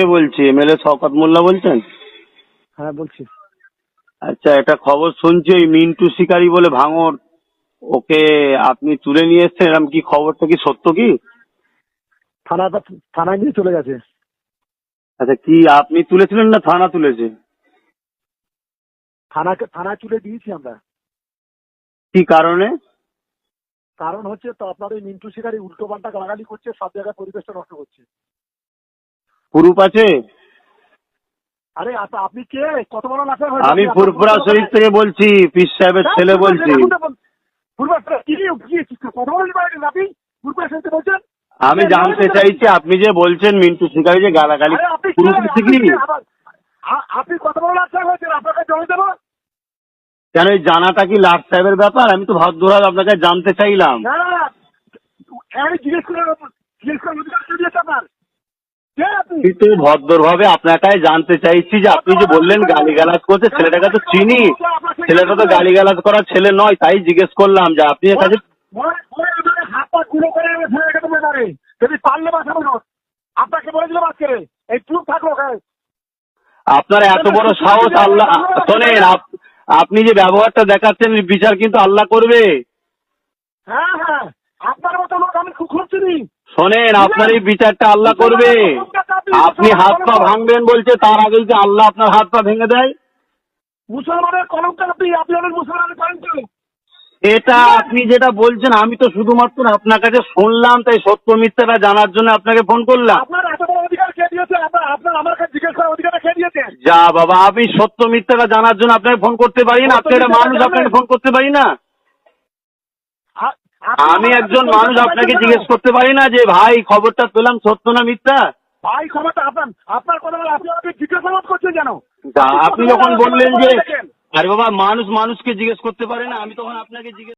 কে বলছি? এমএলএ শওকত মোল্লা বলছেন? হ্যাঁ বলছি। আচ্ছা একটা খবর শুনছি ওই মিন্টু শিকারি বলে ভাঙর ওকে আপনি তুলে নিয়ে এসছেন এরকম কি খবরটা কি সত্য কি? থানা থানায় নিয়ে চলে গেছে। আচ্ছা কি আপনি তুলেছিলেন না থানা তুলেছে? থানাকে থানায় তুলে দিয়েছি আমরা। কি কারণে? কারণ হচ্ছে তো আপনার ওই মিন্টু শিকারি উল্টো পাল্টা গালাগালি করছে সব জায়গায় পরিবেশটা নষ্ট করছে। প্রুফ আছে আরে আপ- আপনি কে কত বড় আমি ফুরফুরা শরীফ থেকে বলছি পিস সাহেবের ছেলে বলছি আমি জানতে চাইছি আপনি যে বলছেন মিন্টু শিকারি যে গালাগালি প্রুফ আছে কি আপনি কত বড় হয়েছেন আপনাকে জমি দেবো কেন এই জানাটা কি লাট সাহেবের ব্যাপার আমি তো ভদ্রভাবে আপনাকে জানতে চাইলাম জিজ্ঞেস করে জিজ্ঞেস করে আপনার কিন্তু ভদ্রভাবে আপনাকে জানতে চাইছি যে আপনি যে বললেন গালিগালাজ করছে ছেলেটাকে তো চিনি। ছেলেটা তো গালিগালাজ করার ছেলে নয় তাই জিজ্ঞেস করলাম যে আপনি এর কাছে করে আজকে। এই চুপ থাকল আপনার এত বড় সাহস আল্লাহ শোনেন আপ- আপনি যে ব্যবহারটা দেখাচ্ছেন বিচার কিন্তু আল্লাহ করবে। হ্যাঁ হ্যাঁ আপনার মতো লোক আমি খুব খুব চিনি শোনেন আপনার এই বিচারটা আল্লাহ করবে। আপনি হাত পা ভাঙবেন বলছে তার আগে যে আল্লাহ আপনার হাত পা ভেঙে দেয়। মুসলমানের আপনি আপনি অনেক মুসলমানের এটা আপনি যেটা বলছেন আমি তো শুধুমাত্র আপনার কাছে শুনলাম তাই সত্য মিথ্যাটা জানার জন্য আপনাকে ফোন করলাম। যা বাবা আমি সত্য মিথ্যাটা জানার জন্য আপনাকে ফোন করতে পারি না। আপনি একটা মানুষ আপনাকে ফোন করতে পারি না? আমি একজন মানুষ আপনাকে জিজ্ঞেস করতে পারি না যে ভাই খবরটা পেলাম সত্য না মিথ্যা? ভাই খবরটা আপনার আপনার কথা আপনি আমাকে জিজ্ঞাসাবাদ করছেন কেন? আপনি যখন বললেন যে আরে বাবা মানুষ মানুষকে জিজ্ঞেস করতে পারে না। আমি তখন আপনাকে জিজ্ঞেস